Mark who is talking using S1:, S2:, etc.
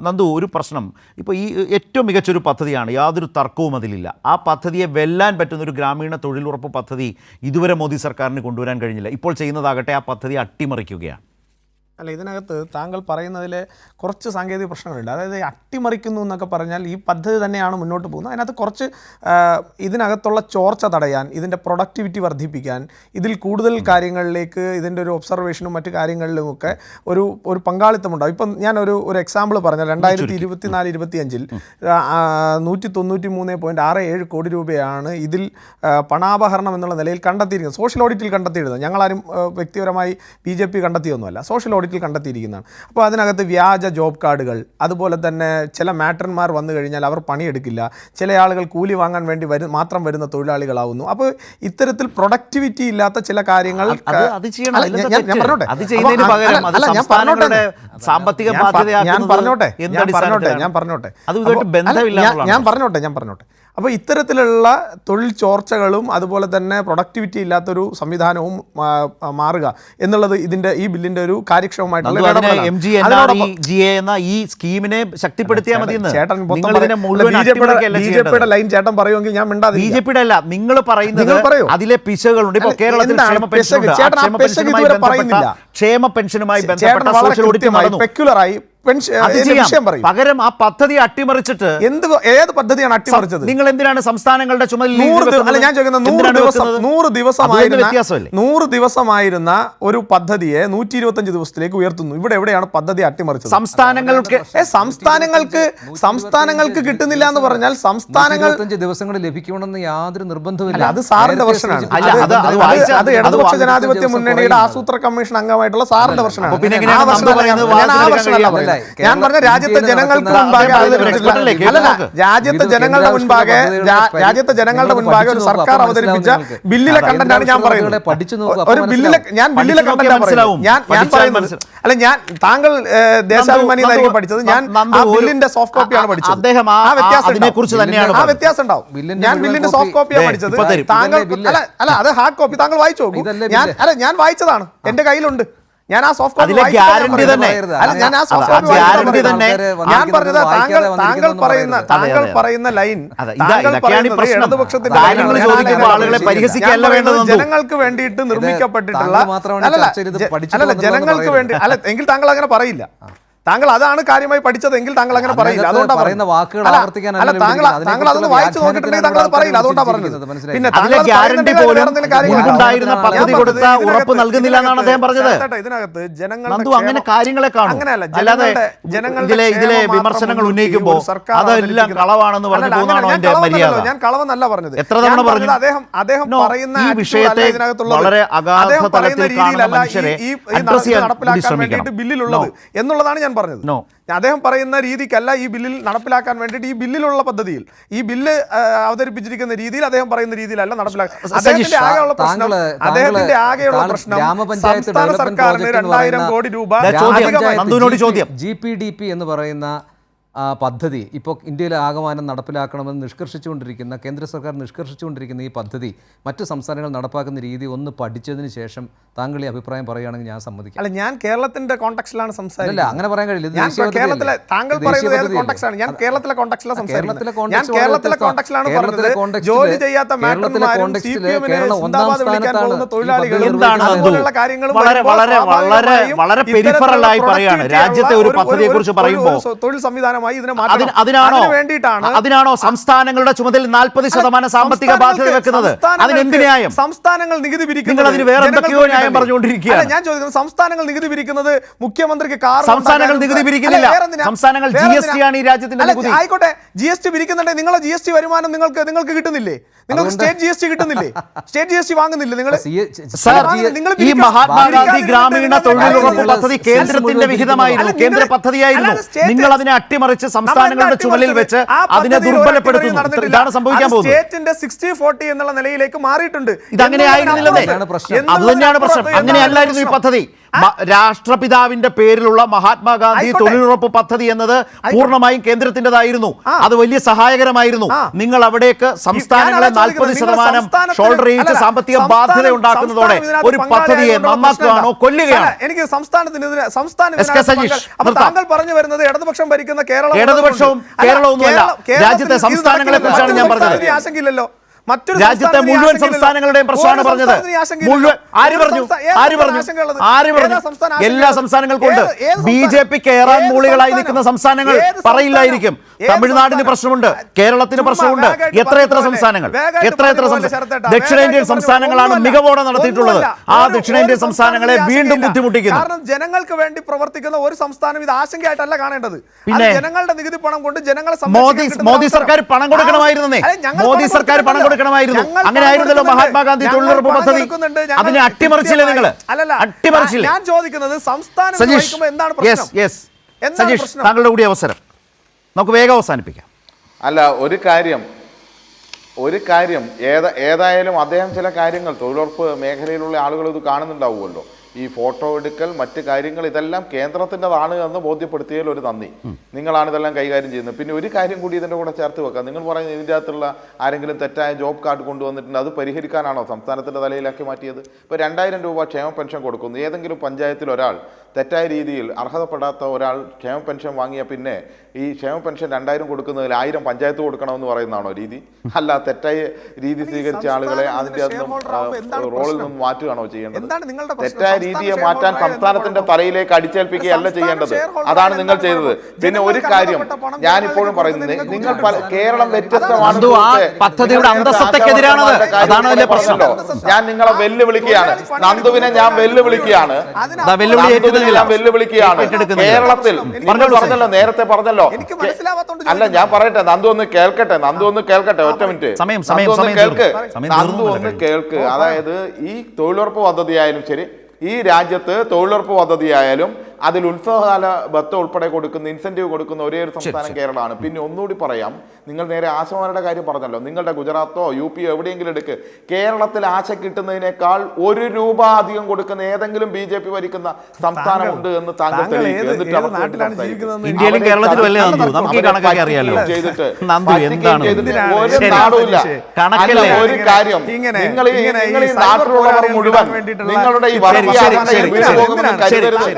S1: നന്ദു ഒരു പ്രശ്നം. ഇപ്പോൾ ഈ ഏറ്റവും മികച്ചൊരു പദ്ധതിയാണ് യാതൊരു തർക്കവും അതിലില്ല. ആ പദ്ധതിയെ വെല്ലാൻ പറ്റുന്ന ഒരു ഗ്രാമീണ തൊഴിലുറപ്പ് പദ്ധതി ഇതുവരെ മോദി സർക്കാരിന് കൊണ്ടുവരാൻ കഴിഞ്ഞില്ല. ഇപ്പോൾ ചെയ്യുന്നതാകട്ടെ ആ പദ്ധതി അട്ടിമറിക്കുകയാണ്.
S2: അല്ല ഇതിനകത്ത് താങ്കൾ പറയുന്നതിൽ കുറച്ച് സാങ്കേതിക പ്രശ്നങ്ങളുണ്ട്. അതായത് അട്ടിമറിക്കുന്നു എന്നൊക്കെ പറഞ്ഞാൽ ഈ പദ്ധതി തന്നെയാണ് മുന്നോട്ട് പോകുന്നത്. അതിനകത്ത് കുറച്ച് ഇതിനകത്തുള്ള ചോർച്ച തടയാൻ ഇതിന്റെ പ്രൊഡക്ടിവിറ്റി വർദ്ധിപ്പിക്കാൻ ഇതിൽ കൂടുതൽ കാര്യങ്ങളിലേക്ക് ഇതിന്റെ ഒരു ഒബ്സർവേഷനും മറ്റു കാര്യങ്ങളിലുമൊക്കെ ഒരു ഒരു പങ്കാളിത്തമുണ്ടാവും ഇപ്പം ഞാൻ ഒരു എക്സാമ്പിൾ പറഞ്ഞാൽ രണ്ടായിരത്തി ഇരുപത്തി നാല് ഇരുപത്തി അഞ്ചിൽ നൂറ്റി തൊണ്ണൂറ്റി മൂന്ന് പോയിന്റ് ആറ് ഏഴ് കോടി രൂപയാണ് ഇതിൽ പണാപഹരണം എന്നുള്ള നിലയിൽ കണ്ടെത്തിയിരിക്കുന്നത്. സോഷ്യൽ ഓഡിറ്റിൽ കണ്ടെത്തിയിരുന്നത്. ഞങ്ങളാരും വ്യക്തിപരമായി ബി ജെ പി കണ്ടെത്തിയൊന്നുമല്ല. സോഷ്യൽ ഓഡിറ്റിൽ കണ്ടെത്തിയിരിക്കുന്നതാണ്. അപ്പോൾ അതിനകത്ത് വ്യാജ ജോബ് കാർഡുകൾ അതുപോലെ തന്നെ ചില മാറ്റർമാർ വന്നു കഴിഞ്ഞാൽ അവർ പണിയെടുക്കില്ല. ചില ആളുകൾ കൂലി വാങ്ങാൻ വേണ്ടി വരും മാത്രം വരുന്ന തൊഴിലാളികളാവുന്നു. അപ്പോൾ ഇത്തരത്തിൽ പ്രൊഡക്ടിവിറ്റി ഇല്ലാത്ത ചില കാര്യങ്ങൾ ഞാൻ- പറഞ്ഞോട്ടെ.
S1: സാമ്പത്തിക
S2: ഞാൻ പറഞ്ഞോട്ടെ. ഞാൻ പറഞ്ഞോട്ടെ ഞാൻ പറഞ്ഞോട്ടെ. ഞാൻ പറഞ്ഞോട്ടെ ഞാൻ പറഞ്ഞോട്ടെ. അപ്പോൾ ഇത്തരത്തിലുള്ള തൊഴിൽ ചോർച്ചകളും അതുപോലെ തന്നെ പ്രൊഡക്ടിവിറ്റി ഇല്ലാത്തൊരു സംവിധാനവും മാറുക എന്നുള്ളത് ഇതിന്റെ ഈ ബില്ലിന്റെ ഒരു കാര്യക്ഷമമായിട്ടുള്ള
S1: ഈ സ്കീമിനെ ശക്തിപ്പെടുത്തിയാൽ മതി
S2: ചേട്ടൻ മൊത്തം
S1: നിങ്ങൾ ഇതിനെ മുഴുവൻ
S2: ബി ജെ പിയുടെ ലൈൻ ചേട്ടൻ പറയുമെങ്കിൽ ഞാൻ
S1: ബി ബിജെപിയുടെ അല്ല നിങ്ങൾ പറയുന്നത്
S2: പറയൂ.
S1: അതിലെ പിശകുകളുണ്ട്.
S2: ഇപ്പോൾ
S1: കേരളത്തിൽ ക്ഷേമ പെൻഷനുമായി ബന്ധപ്പെട്ട സോഷ്യൽ ഓഡിറ്റ് നടന്നു.
S2: പെക്യുലറായി
S1: പകരം ആ പദ്ധതി അട്ടിമറിച്ചിട്ട്
S2: എന്ത് ഏത് പദ്ധതിയാണ് അട്ടിമറിച്ചത്?
S1: നിങ്ങൾ എന്തിനാണ് സംസ്ഥാനങ്ങളുടെ ചുമതല
S2: നൂറ് അല്ല ഞാൻ ചോദിക്കുന്നത് നൂറ് ദിവസം നൂറ് ദിവസമായിരുന്ന നൂറ് ദിവസമായിരുന്ന ഒരു പദ്ധതിയെ നൂറ്റി ഇരുപത്തഞ്ച് ദിവസത്തിലേക്ക് ഉയർത്തുന്നു. ഇവിടെ എവിടെയാണ് പദ്ധതി അട്ടിമറിച്ചത്?
S1: സംസ്ഥാനങ്ങൾക്ക്
S2: സംസ്ഥാനങ്ങൾക്ക് സംസ്ഥാനങ്ങൾക്ക് കിട്ടുന്നില്ല എന്ന് പറഞ്ഞാൽ സംസ്ഥാനങ്ങൾ
S3: ദിവസങ്ങൾ ലഭിക്കണമെന്ന് യാതൊരു നിർബന്ധമില്ല
S2: അല്ല അത് സാറിന്റെ വർഷനാണ്.
S1: അല്ല, അത് അത്
S2: അത്
S1: അത്
S2: ഇടതുപക്ഷ ജനാധിപത്യ മുന്നണിയുടെ. ആസൂത്ര കമ്മീഷൻ അംഗമായിട്ടുള്ള സാറിന്റെ വർഷനാണ്. ആ
S1: എങ്ങനെയാണ് പറയുന്നത്
S2: ഞാൻ. പറയുന്നത്. പറഞ്ഞ രാജ്യത്തെ ജനങ്ങൾക്ക് മുൻപാകെ. രാജ്യത്തെ ജനങ്ങളുടെ മുൻപാകെ രാജ്യത്തെ ജനങ്ങളുടെ മുൻപാകെ ഒരു സർക്കാർ അവതരിപ്പിച്ച ബില്ലിലെ. കണ്ടന്റാണ് ഞാൻ പറയുന്നത് ഒരു ബില്ലിലെ ഞാൻ ബില്ലിലെ കണ്ടന്റ്
S1: മനസ്സിലാവും.
S2: ഞാൻ ഞാൻ പറയുന്നത്. അല്ല ഞാൻ താങ്കൾ ദേശാഭിമാനി എന്നായിരിക്കും പഠിച്ചത് ഞാൻ ആ ബില്ലിന്റെ സോഫ്റ്റ് കോപ്പിയാണ് പഠിച്ചത്
S1: അദ്ദേഹം ആ-
S2: വ്യത്യാസം
S1: ആ അതിനെക്കുറിച്ച് തന്നെയാണ്
S2: ആ
S1: പറഞ്ഞത്.
S2: വ്യത്യാസം ഉണ്ടാവും ഞാൻ ബില്ലിന്റെ സോഫ്റ്റ് കോപ്പിയാണ് പഠിച്ചത് താങ്കൾ അല്ല അല്ല അത് ഹാർഡ് കോപ്പി താങ്കൾ വായിച്ചു നോക്കൂ ഞാൻ അല്ല ഞാൻ വായിച്ചതാണ് എന്റെ കയ്യിലുണ്ട് ഞാൻ ആ സോഫ്റ്റ്
S1: അതിലെ
S2: പറയുന്നത്.
S1: തന്നെ.
S2: അല്ല ഞാൻ ആ സോഫ്റ്റ് വായിച്ചിട്ടാണ്
S1: തന്നെ.
S2: ഞാൻ പറഞ്ഞത് താങ്കൾ താങ്കൾ പറയുന്ന താങ്കൾ പറയുന്ന ലൈൻ ഇടതുപക്ഷത്തിന്റെ
S1: ചോദിക്കുമ്പോൾ ആളുകളെ
S2: പരിഹസിക്കല്ല
S1: വേണ്ടത്
S2: ജനങ്ങൾക്ക് വേണ്ടിയിട്ട് നിർമ്മിക്കപ്പെട്ടിട്ടുള്ള ജനങ്ങൾക്ക് വേണ്ടി അല്ല എങ്കിൽ താങ്കൾ അങ്ങനെ പറയില്ല. താങ്കൾ അതാണ് കാര്യമായി പഠിച്ചതെങ്കിൽ താങ്കൾ അങ്ങനെ പറയില്ല. അതുകൊണ്ടാണ്
S3: പറയുന്ന വാക്കുകൾ
S2: അല്ല, അല്ല താങ്കൾ അതൊന്ന് വായിച്ചു നോക്കിയിട്ടുണ്ടെങ്കിൽ താങ്കൾ അത് പറയില്ല. അതുകൊണ്ടാണ്. പിന്നെ
S1: അതിലെ ഗ്യാരണ്ടി പോലും പദ്ധതി കൊടുത്ത ഉറപ്പ് നൽകുന്നില്ല എന്നാണ് അദ്ദേഹം പറഞ്ഞത്?
S2: ഇതിനകത്ത്
S1: അങ്ങനെ കാര്യങ്ങളെ കാണും.
S2: അങ്ങനെയല്ല
S1: അല്ലാതെ ഇതിലെ ഇതിലെ വിമർശനങ്ങൾ ഉന്നയിക്കുമ്പോൾ അതെല്ലാം കളവാണെന്ന് പറഞ്ഞു പോകുന്നതാണോ
S2: ഞാൻ കളവെന്നല്ലോ,
S1: മര്യാദ?
S2: ഞാൻ കളവെന്നല്ല പറഞ്ഞത്.
S1: എത്ര തവണ പറഞ്ഞു?
S2: അദ്ദേഹം അദ്ദേഹം പറയുന്ന
S1: ഈ വിഷയത്തെ വളരെ അഗാധ തലത്തിൽ
S2: രീതിയിലല്ല
S1: കാണുന്ന മനുഷ്യരെ ചെയ്യാൻ.
S2: വേണ്ടിയിട്ട് ബില്ലിലുള്ളത് എന്നുള്ളതാണ് ഞാൻ പറഞ്ഞത്
S1: No.
S2: അദ്ദേഹം പറയുന്ന രീതിക്കല്ല ഈ ബില്ലിൽ നടപ്പിലാക്കാൻ വേണ്ടിയിട്ട് ഈ ബില്ലിലുള്ള പദ്ധതിയിൽ ഈ ബില്ല് അവതരിപ്പിച്ചിരിക്കുന്ന രീതിയിൽ അദ്ദേഹം പറയുന്ന രീതിയിലല്ല നടപ്പിലാക്കുന്നത് അദ്ദേഹത്തിന്റെ ആകെയുള്ള പ്രശ്നം
S3: താങ്കൾ
S2: അദ്ദേഹത്തിന്റെ ആകെയുള്ള പ്രശ്നം സംസ്ഥാന സർക്കാരിന് രണ്ടായിരം കോടി രൂപ
S1: ചോദ്യം.
S3: ജി പി ഡി പി എന്ന് പറയുന്ന പദ്ധതി ഇപ്പോൾ ഇന്ത്യയിലെ ആകമാനം നടപ്പിലാക്കണമെന്ന് നിഷ്കർഷിച്ചുകൊണ്ടിരിക്കുന്ന കേന്ദ്ര സർക്കാർ നിഷ്കർഷിച്ചുകൊണ്ടിരിക്കുന്ന ഈ പദ്ധതി മറ്റു സംസ്ഥാനങ്ങൾ നടപ്പാക്കുന്ന രീതി ഒന്ന് പഠിച്ചതിന് ശേഷം താങ്കൾ ഈ അഭിപ്രായം പറയുകയാണെങ്കിൽ ഞാൻ സമ്മതിക്കാം.
S2: അല്ല ഞാൻ കേരളത്തിന്റെ കോൺടാക്സിലാണ്
S3: അല്ല
S2: സംസാരിക്കുന്നത്
S3: അങ്ങനെ പറയാൻ കഴിയില്ല.
S2: ഞാൻ കേരളത്തിലെ താങ്കൾ പറയുന്നത് ഞാൻ കേരളത്തിലെ കോൺടാക്സിലാണ്
S3: കേരളത്തിലെ.
S2: കോൺടാക്സിലാണ് ജോലി ചെയ്യാത്ത
S3: കേരളത്തിലെ കേരളം ഒന്നാം സ്ഥാനത്താണ്
S1: വളരെ വളരെ വളരെ
S2: സ്വാഭാവികമായും
S1: വളരെ
S2: ഇത്തരത്തിലുള്ള
S1: പെരിഫറലായി പറയാണ് രാജ്യത്തെ ഒരു പദ്ധതിയെക്കുറിച്ച്
S2: ഒരു- ഒരു-
S1: പറയുമ്പോൾ
S2: തൊഴിൽ തൊഴിൽ സംവിധാനമായി ഇതിനെ മാറ്റണം.
S1: അതിനാണോ?
S2: വേണ്ടിയിട്ടാണ്
S1: അതിനാണോ സംസ്ഥാനങ്ങളുടെ ചുമതല നാൽപ്പത് ശതമാനം സാമ്പത്തിക ബാധ്യത വെക്കുന്നത്? അതിനെന്ത് ന്യായം?
S2: സംസ്ഥാനങ്ങൾ നികുതി പിരിക്കുന്നത്
S1: നിങ്ങൾ അതിന് വേറെ എന്തൊക്കെയോ ന്യായം പറഞ്ഞുകൊണ്ടിരിക്കുകയാണ്.
S2: ഞാൻ ചോദിക്കുന്നത് സംസ്ഥാനങ്ങൾ നികുതി പിരിക്കുന്നത് മുഖ്യമന്ത്രിക്ക് കാർ
S1: സംസ്ഥാനങ്ങൾ നികുതി പിരിക്കുന്നില്ല. സംസ്ഥാനങ്ങൾ
S2: ജി
S1: എസ് ടി ആണ് ഈ രാജ്യത്തിന്റെ നികുതി.
S2: ആയിക്കോട്ടെ. ജി എസ് ടി പിരിക്കുന്നുണ്ടെങ്കിൽ നിങ്ങളെ ജി എസ് ടി വരുമാനം നിങ്ങൾക്ക് നിങ്ങൾക്ക് കിട്ടുന്നില്ലേ? നിങ്ങൾക്ക് state G S T കിട്ടുന്നില്ലേ? State G S T വാങ്ങുന്നില്ലേ നിങ്ങൾ
S1: ഈ മഹാത്മാഗാന്ധി ഗ്രാമീണ തൊഴിലുറപ്പ് പദ്ധതി കേന്ദ്രത്തിന്റെ വിഹിതമായിരുന്നു. കേന്ദ്ര പദ്ധതിയായിരുന്നു. നിങ്ങൾ അതിനെ അട്ടിമറിച്ച് സംസ്ഥാനങ്ങളുടെ ചുമലിൽ വെച്ച് അതിനെ ദുർബലപ്പെടുത്തുന്നു. ഇതാണ് സംഭവിക്കാൻ പോകുന്നത്.
S2: സ്റ്റേറ്റിന്റെ സിക്സ്റ്റി ഫോർട്ടി എന്നുള്ള നിലയിലേക്ക് മാറിയിട്ടുണ്ട്.
S1: ഇതങ്ങനെ ആയിരുന്നില്ലെന്നേ. അത്? തന്നെയാണ് പ്രശ്നം. അങ്ങനെയല്ലായിരുന്നു ഈ പദ്ധതി. രാഷ്ട്രപിതാവിന്റെ പേരിലുള്ള മഹാത്മാഗാന്ധി. തൊഴിലുറപ്പ് പദ്ധതി എന്നത് പൂർണമായും
S2: കേന്ദ്രത്തിന്റെതായിരുന്നു
S1: അത് വലിയ സഹായകരമായിരുന്നു. നിങ്ങൾ അവിടേക്ക് സംസ്ഥാനങ്ങളെ നാൽപ്പത് ശതമാനം ഷോൾഡർ ചെയ്യിച്ച് സാമ്പത്തിക ബാധ്യത ഉണ്ടാക്കുന്നതോടെ ഒരു പദ്ധതിയെ നന്നാക്കുകയാണോ കൊല്ലുകയാണോ
S2: എനിക്ക് സംസ്ഥാനത്തിന് സംസ്ഥാനം. താങ്കൾ പറഞ്ഞു വരുന്നത് ഇടതുപക്ഷം ഭരിക്കുന്ന കേരളം
S1: ഇടതുപക്ഷവും
S2: കേരളവും.
S1: രാജ്യത്തെ സംസ്ഥാനങ്ങളെ കുറിച്ചാണ് ഞാൻ പറഞ്ഞത്.
S2: ആശങ്കയില്ലല്ലോ
S1: രാജ്യത്തെ മുഴുവൻ. സംസ്ഥാനങ്ങളുടെയും പ്രശ്നമാണ് പറഞ്ഞത്. മുഴുവൻ ആര് പറഞ്ഞു? ആര് പറഞ്ഞു? ആര് പറഞ്ഞു? എല്ലാ? സംസ്ഥാനങ്ങൾക്കും ഉണ്ട് ബി ജെ പി കയറാൻ മൂളികളായി നിൽക്കുന്ന സംസ്ഥാനങ്ങൾ പറയില്ലായിരിക്കും. തമിഴ്നാടിന് പ്രശ്നമുണ്ട്. കേരളത്തിന് പ്രശ്നമുണ്ട്.
S2: എത്രയെത്ര
S1: എത്ര എത്ര സംസ്ഥാനങ്ങൾ
S2: എത്രയെത്ര
S1: എത്ര എത്ര സംസ്ഥാനം ദക്ഷിണേന്ത്യൻ സംസ്ഥാനങ്ങളാണ് മികവോടെ നടത്തിയിട്ടുള്ളത്. ആ ദക്ഷിണേന്ത്യൻ സംസ്ഥാനങ്ങളെ വീണ്ടും. ബുദ്ധിമുട്ടിക്കുന്നു.
S2: കാരണം ജനങ്ങൾക്ക് വേണ്ടി പ്രവർത്തിക്കുന്ന ഒരു സംസ്ഥാനം ഇത് ആശങ്കയായിട്ടല്ല കാണേണ്ടത്.
S1: പിന്നെ?
S2: ജനങ്ങളുടെ നികുതി പണം കൊണ്ട് ജനങ്ങളെ
S1: മോദി മോദി സർക്കാർ പണം കൊടുക്കണമായിരുന്നേ. മോദി സർക്കാർ പണം. കൊടുക്കണമായിരുന്നു. അങ്ങനെ ആയിരുന്നല്ലോ മഹാത്മാഗാന്ധി തൊഴിലുറപ്പ് പദ്ധതി അതിനെ അട്ടിമറിച്ചില്ലേ നിങ്ങൾ
S2: അട്ടിമറിച്ചില്ല അല്ലല്ല.
S1: അട്ടിമറിച്ചില്ലേ?
S2: ഞാൻ ചോദിക്കുന്നത് സംസ്ഥാനം
S1: സജീഷ്
S2: എന്താണ്
S1: യെസ്
S2: പ്രശ്നം
S1: യെസ്.
S2: എന്താണ്
S1: സജീഷ്
S2: പ്രശ്നം?
S1: താങ്കളുടെ കൂടി അവസരം. നമുക്ക് വേഗം അവസാനിപ്പിക്കാം.
S4: അല്ല ഒരു കാര്യം ഒരു കാര്യം ഏതാ ഏതായാലും അദ്ദേഹം ചില കാര്യങ്ങൾ തൊഴിലുറപ്പ് മേഖലയിലുള്ള ആളുകൾ ഇത് കാണുന്നുണ്ടാവുമല്ലോ. ഈ ഫോട്ടോ എടുക്കൽ മറ്റ് കാര്യങ്ങൾ ഇതെല്ലാം കേന്ദ്രത്തിന്റെതാണ് എന്ന് ബോധ്യപ്പെടുത്തിയതിൽ ഒരു നന്ദി. നിങ്ങളാണ് ഇതെല്ലാം കൈകാര്യം ചെയ്യുന്നത്. പിന്നെ ഒരു കാര്യം കൂടി ഇതിന്റെ കൂടെ ചേർത്ത് വെക്കാം. നിങ്ങൾ പറയുന്നത് ഇതിന്റെ അകത്തുള്ള ആരെങ്കിലും തെറ്റായ ജോബ് കാർഡ് കൊണ്ടുവന്നിട്ടുണ്ട് അത് പരിഹരിക്കാനാണോ സംസ്ഥാനത്തിന്റെ തലയിലാക്കി മാറ്റിയത്? ഇപ്പോൾ രണ്ടായിരം രൂപ ക്ഷേമ പെൻഷൻ കൊടുക്കുന്നു. ഏതെങ്കിലും പഞ്ചായത്തിൽ ഒരാൾ തെറ്റായ രീതിയിൽ അർഹതപ്പെടാത്ത ഒരാൾ ക്ഷേമ പെൻഷൻ വാങ്ങിയ പിന്നെ ഈ ക്ഷേമ പെൻഷൻ രണ്ടായിരം കൊടുക്കുന്നതിൽ ആയിരം പഞ്ചായത്ത് കൊടുക്കണമെന്ന് പറയുന്നതാണോ രീതി? അല്ല തെറ്റായ രീതി സ്വീകരിച്ച ആളുകളെ
S2: അതിന്റെ
S4: റോളിൽ നിന്നും മാറ്റുകയാണോ ചെയ്യേണ്ടത്?
S2: എന്താണ് നിങ്ങളുടെ പ്രശ്നം?
S4: തെറ്റായ രീതിയെ മാറ്റാൻ സംസ്ഥാനത്തിന്റെ? തലയിലേക്ക് അടിച്ചേൽപ്പിക്കുകയല്ല ചെയ്യേണ്ടത്. അതാണ് നിങ്ങൾ ചെയ്തത്. പിന്നെ ഒരു കാര്യം ഞാൻ
S2: ഇപ്പോഴും
S4: പറയുന്നത് നിങ്ങൾ കേരളം വ്യത്യസ്തമാണ്.
S1: പദ്ധതിയുടെ അന്തസ്സത്തക്കെതിരാണത്. അതാണ്.
S4: ഞാൻ നിങ്ങളെ വെല്ലുവിളിക്കുകയാണ്. നന്ദുവിനെ ഞാൻ വെല്ലുവിളിക്കുകയാണ്. ഞാൻ വെല്ലുവിളിക്കുകയാണ്. കേരളത്തിൽ നിങ്ങൾ പറഞ്ഞല്ലോ നേരത്തെ പറഞ്ഞല്ലോ. അല്ല ഞാൻ പറയട്ടെ നന്ദു ഒന്ന് കേൾക്കട്ടെ നന്ദു ഒന്ന് കേൾക്കട്ടെ ഒറ്റ മിനിറ്റ്.
S1: സമയം, സമയം,
S4: നന്ദു ഒന്ന് കേൾക്ക്.
S1: സമയം
S4: നന്ദു ഒന്ന് കേൾക്ക്. അതായത് ഈ തൊഴിലുറപ്പ് പദ്ധതി ആയാലും ശരി ഈ രാജ്യത്ത് തൊഴിലുറപ്പ് പദ്ധതിയായാലും അതിൽ ഉത്സവകാല ബത്ത ഉൾപ്പെടെ കൊടുക്കുന്ന ഇൻസെന്റീവ് കൊടുക്കുന്ന ഒരേ ഒരു സംസ്ഥാനം കേരളമാണ്. പിന്നെ ഒന്നുകൂടി പറയാം നിങ്ങൾ നേരെ ആശമാരുടെ കാര്യം പറഞ്ഞല്ലോ. നിങ്ങളുടെ ഗുജറാത്തോ യു പി എവിടെയെങ്കിലും എടുക്ക്. കേരളത്തിൽ ആശ കിട്ടുന്നതിനേക്കാൾ ഒരു രൂപ അധികം കൊടുക്കുന്ന ഏതെങ്കിലും ബി ജെ പി ഭരിക്കുന്ന സംസ്ഥാനമുണ്ട് എന്ന് താങ്കൾ. ചെയ്തിട്ട് ഒരു നാടുമില്ല ഒരു കാര്യം. നിങ്ങൾ ഈ നിങ്ങൾ ഈ
S2: cyber
S4: നാട്ടിലുള്ളവർ മുഴുവൻ നിങ്ങളുടെ ഈ വർഗീയ കരുതരുത്.